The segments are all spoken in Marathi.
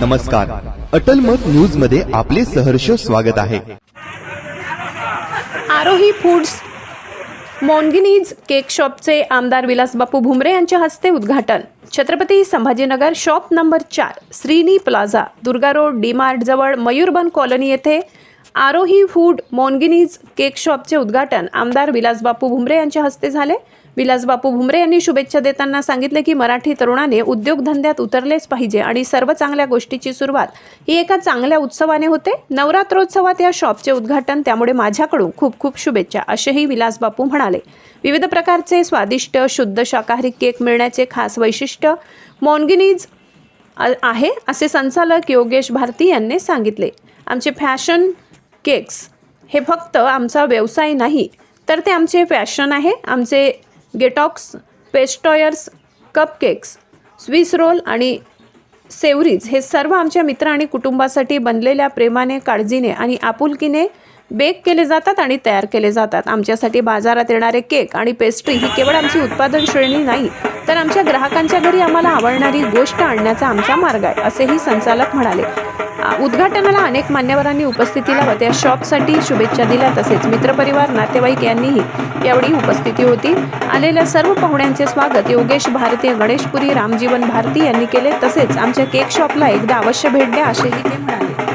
नमस्कार. अटल मत न्यूजमध्ये आपले सहर्ष स्वागत आहे. आरोही फूड्स मोनगिनीज केक शॉपचे आमदार विलासबापू भुमरे यांच्या हस्ते उद्घाटन. छत्रपती संभाजीनगर शॉप नंबर चार Shrini plaza Durga road DMart जवळ मयूरबन कॉलनी येथे आरोही फूड मोनगिनीज केक शॉपचे उद्घाटन आमदार विलासबापू भुमरे यांच्या हस्ते झाले. विलासबापू भुमरे यांनी शुभेच्छा देताना सांगितले की मराठी तरुणाने उद्योगधंद्यात उतरलेच पाहिजे आणि सर्व चांगल्या गोष्टीची सुरुवात ही एका चांगल्या उत्सवाने होते. नवरात्रोत्सवात या शॉपचे उद्घाटन त्यामुळे माझ्याकडून खूप खूप शुभेच्छा असेही विलासबापू म्हणाले. विविध प्रकारचे स्वादिष्ट शुद्ध शाकाहारी केक मिळण्याचे खास वैशिष्ट्य मोनगिनीज आहे असे संचालक योगेश भारती यांनी सांगितले. आमचे फॅशन केक्स हे फक्त आमचा व्यवसाय नाही तर ते आमचे फॅशन आहे आमचे gateaux pastries cupcakes Swiss roll आणि सेवरीज हे सर्व आमच्या मित्र आणि कुटुंबासाठी बनलेल्या प्रेमाने काळजीने आणि आपुलकीने बेक केले जातात आणि तयार केले जातात. आमच्यासाठी बाजारात येणारे केक आणि पेस्ट्री ही केवळ आमची उत्पादन श्रेणी नाही तर आमच्या ग्राहकांच्या घरी आम्हाला आवडणारी गोष्ट आणण्याचा आमचा मार्ग आहे असेही संचालक म्हणाले. उद्घाटनाला अनेक मान्यवरांनी उपस्थिती लावत या शॉपसाठी शुभेच्छा दिल्या तसेच मित्रपरिवार नातेवाईक यांनीही यावेळी उपस्थिती होती. आलेल्या सर्व पाहुण्यांचे स्वागत योगेश भारतीय गणेशपुरी रामजीवन भारती यांनी केले तसेच आमच्या केक शॉपला एकदा अवश्य भेट द्या असेही ते म्हणाले.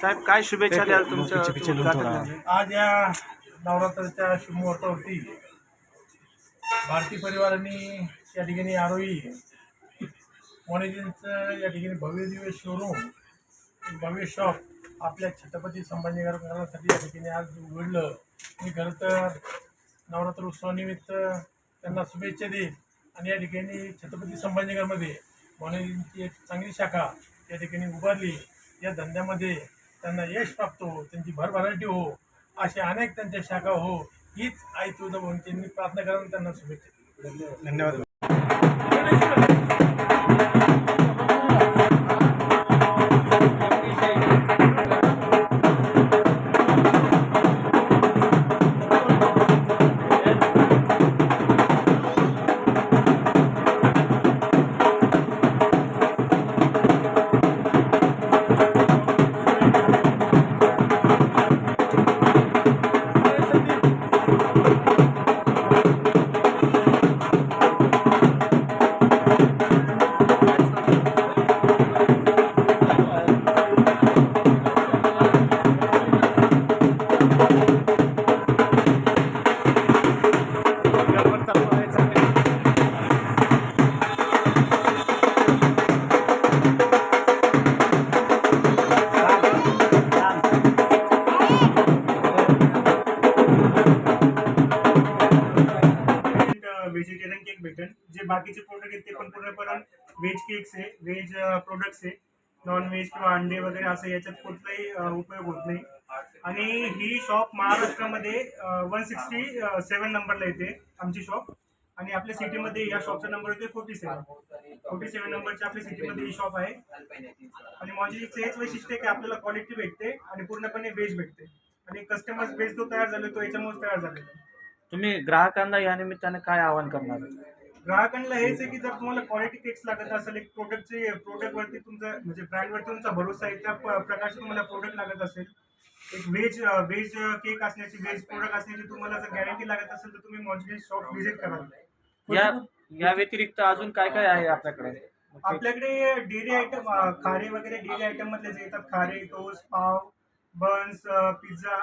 साहेब काय शुभेच्छा द्याल तुमच्या? आज या नवरात्राच्या शुभमुहूर्तावरती भारतीय परिवारांनी या ठिकाणी आरोही मोनेजींचं या ठिकाणी भव्य दिव्य शोरूम भव्य शॉप आपल्या छत्रपती संभाजीनगरकरांसाठी या ठिकाणी आज उघडलं मी खरं तर नवरात्र उत्सवानिमित्त त्यांना शुभेच्छा देईन आणि या ठिकाणी छत्रपती संभाजीनगरमध्ये मोनेजींची एक चांगली शाखा या ठिकाणी उभारली. या धंद्यामध्ये त्यांना यश प्राप्त हो त्यांची भरभराटी हो अशा अनेक त्यांच्या शाखा हो हीच आई तुझं म्हणून त्यांनी प्रार्थना करा आणि त्यांना शुभेच्छा दिल्या. धन्यवाद. बाकीचे प्रोडक्ट आहेत ते पण पूर्णपणे व्हेज केक्स आहे व्हेज प्रोडक्ट्स आहे. नॉन व्हेज किंवा अंडे वगैरे असं याच्यात कुठलाही उपयोग होत नाही. आणि ही शॉप महाराष्ट्रामध्ये वन सिक्स्टी सेवन नंबरला येते आमची शॉप आणि आपल्या सिटीमध्ये या शॉपचा नंबर येते फोर्टी सेवन फोर्टी सेवन नंबरची आपल्या सिटीमध्ये ही शॉप आहे. आणि मॉजिलीचं हेच वैशिष्ट्य आहे की आपल्याला क्वालिटी भेटते आणि पूर्णपणे व्हेज भेटते. आणि कस्टमर्स बेस जो तयार झाला तो याच्यामुळे तयार झालेला तुम्ही ग्राहकांना या निमित्ताने काय आवाहन करणार? ग्राहकांना हेच आहे की जर तुम्हाला क्वालिटी केक्स लागत असेल एक प्रोडक्टचे प्रोडक्टवरती तुमचा म्हणजे ब्रँडवरती तुमचा भरोसा आहे त्या प्रकारचे तुम्हाला प्रोडक्ट लागत असेल. एक व्हेज व्हेज केक असण्याची व्हेज प्रोडक्ट असण्याची तुम्हाला जर गॅरंटी लागत असेल तर तुम्ही मॉन्जिनी शॉप व्हिजिट करा या या व्यतिरिक्त अजून काय काय आहे आपल्याकडे? आपल्याकडे डेअरी आयटम खारे वगैरे डेअरी आयटम मधले जे येतात खारे टोस्ट पाव बन्स पिझ्झा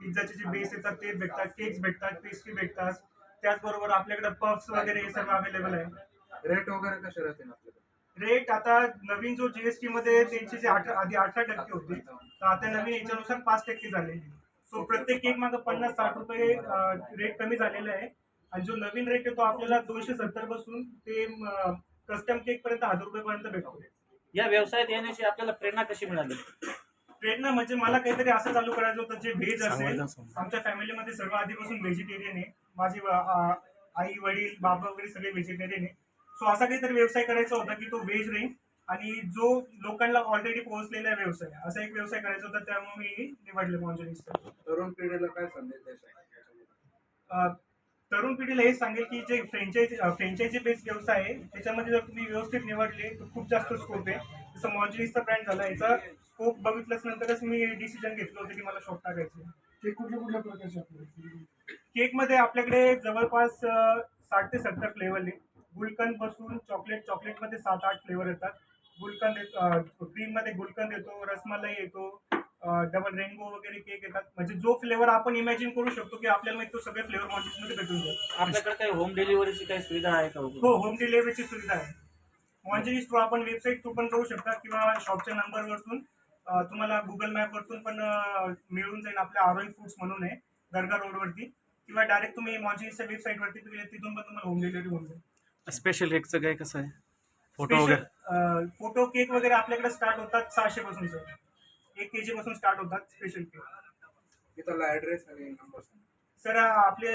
पिझ्झाचे जे बेस येतात ते भेटतात केक्स भेटतात पेस्ट्री भेटतात. त्याचबरोबर आपल्याकडे पफ्स वगैरे हे सगळं अवेलेबल आहे. रेट वगैरे कसे राहतील आपल्याकडे? रेट आता नवीन जो जीएसटी मध्ये त्यांची जे अठरा आधी अठरा टक्के होते तर आता नवीन याच्यानुसार पाच टक्के झालेली सो प्रत्येक केक मागे पन्नास साठ रुपये रेट कमी झालेला आहे. आणि जो नवीन रेट आहे तो आपल्याला दोनशे सत्तरपासून ते कस्टम केक पर्यंत हजार रुपये पर्यंत भेटतो. या व्यवसायात येण्याची आपल्याला प्रेरणा कशी मिळाली? प्रेरणा म्हणजे मला काहीतरी असं चालू करायचं होतं जे व्हेज असेल आमच्या फॅमिलीमध्ये सर्व आधीपासून व्हेजिटेरियन आहे. माझी आई वडील बाबा वगैरे सगळे व्हेजिटेरियन आहे. सो असा काहीतरी व्यवसाय करायचा होता की तो व्हेज राहील आणि जो लोकांना ऑलरेडी पोहोचलेला व्यवसाय. असा एक व्यवसाय करायचा होता त्यामुळे मी निवडले मॉन्जनिस्ट तरुण पिढीला काय संदेश तरुण पिढीला हे सांगेल की जे फ्रँचायझी फ्रँचायझी बेस्ड व्यवसाय आहे त्याच्यामध्ये जर तुम्ही व्यवस्थित निवडले तर खूप जास्त स्कोप आहे. जसं मॉन्जनीसचा ब्रँड झाला याचा स्कोप बघितल्याच नंतरच मी डिसिजन घेतलं होतं की मला शॉप टाकायचं ते कुठल्या कुठल्या प्रकारचे केकमध्ये आपल्याकडे जवळपास साठ ते सत्तर फ्लेवर आहे गुलकंदपासून चॉकलेट चॉकलेटमध्ये सात आठ फ्लेवर येतात. गुलकंद येतो क्रीममध्ये गुलकंद येतो रसमलाई येतो डबल रेनबो वगैरे केक येतात. म्हणजे जो फ्लेवर आपण इमॅजिन करू शकतो की आपल्याला माहिती तो सगळे फ्लेवर मध्ये भेटून जाईल. आपल्याकडे काही होम डिलिव्हरीची काही सुविधा आहे का हो होम डिलिव्हरीची सुविधा आहे. मॉन्जरी थ्रू आपण वेबसाईट थ्रू पण करू शकता किंवा शॉपच्या नंबरवरतून तुम्हाला गुगल मॅपवरतून पण मिळून जाईल आपल्या आरोई फूड्स म्हणून आहे दर्गा रोडवरती किंवा डायरेक्ट तुम्ही मॉन्जरीच्या वेबसाईटवरती गेले तिथून पण तुम्हाला होम डिलिव्हरी होऊन जाईल. स्पेशल केकचं काय कसं आहे? फोटो वगैरे? फोटो केक वगैरे आपल्याकडे स्टार्ट होतात सहाशे पासून सर एक के जी पासून स्टार्ट होतात स्पेशल केक तिथला ऍड्रेस आणि नंबर सर आपले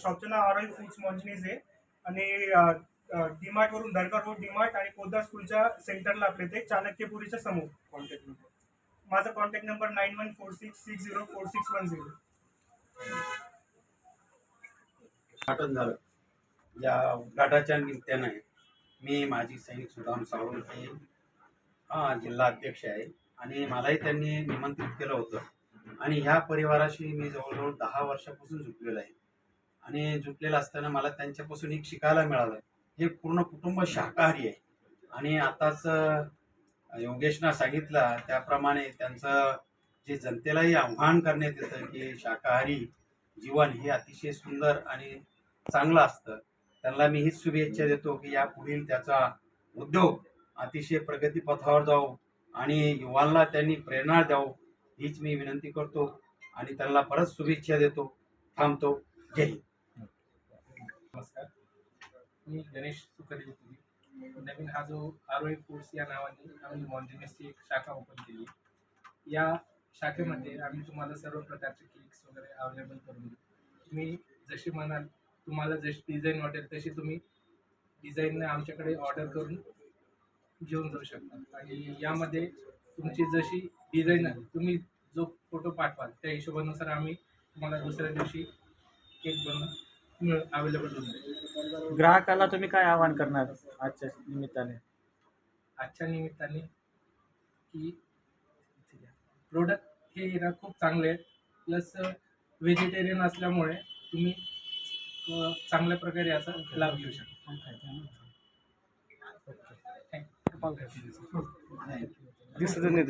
शॉपचं नाव आरोई फूड्स मॉन्जनीज आहे. आणि डीमार्ट वरून दर्गा रोड डीमार्ट आणि पोद्दार स्कूलच्या सेंटरला आपले ते चाणक्यपुरीच्या समोर. कॉन्टॅक्ट नंबर माझा contact number nine one four six six zero four six one zero उद्घाटन झालं. या उद्घाटाच्या निमित्ताने मी माजी सैनिक सुदाम साळुंके हा जिल्हा अध्यक्ष आहे. आणि मलाही त्यांनी निमंत्रित केलं होतं. आणि ह्या परिवाराशी मी जवळजवळ दहा वर्षापासून झुकलेलो आहे. आणि झुकलेलं असताना मला त्यांच्यापासून एक शिकायला मिळालं. हे पूर्ण कुटुंब शाकाहारी आहे. आणि आताच अं, योगेशनं सांगितलं त्याप्रमाणे त्यांचं जे जनतेलाही आव्हान करण्यात येतं की शाकाहारी जीवन हे अतिशय सुंदर आणि चांगलं असतं. त्यांना मी हीच शुभेच्छा देतो की या पुढील त्याचा उद्योग अतिशय प्रगतीपथावर जाऊ आणि युवांना त्यांनी प्रेरणा द्यावं हीच मी विनंती करतो आणि त्यांना परत शुभेच्छा देतो. थांबतो. जय हिंद. नमस्कार. मी गणेश सुकरेपुरी नवीन हा जो आरोही फूड्स या नावाने आम्ही मॉन्जिनेसची एक शाखा ओपन केली. या शाखेमध्ये आम्ही तुम्हाला सर्व प्रकारचे केक्स वगैरे अवेलेबल करून देऊ. तुम्ही जशी म्हणाल तुम्हाला जशी डिझाईन वाटेल तशी तुम्ही डिझाईन आमच्याकडे ऑर्डर करून घेऊन जाऊ शकता. आणि यामध्ये तुमची जशी डिझाईन तुम्ही जो फोटो पाठवाल त्या हिशोबानुसार आम्ही तुम्हाला दुसऱ्या दिवशी केक बनवून अवेलेबल होऊन जाईल ग्राहकाला तुम्ही काय आवाहन करणार आजच्या निमित्ताने? आजच्या निमित्ताने की प्रोडक्ट हे ना खूप चांगले आहेत. प्लस व्हेजिटेरियन असल्यामुळे तुम्ही चांगल्या प्रकारे याचा लाभ घेऊ शकता. दिसत नाही.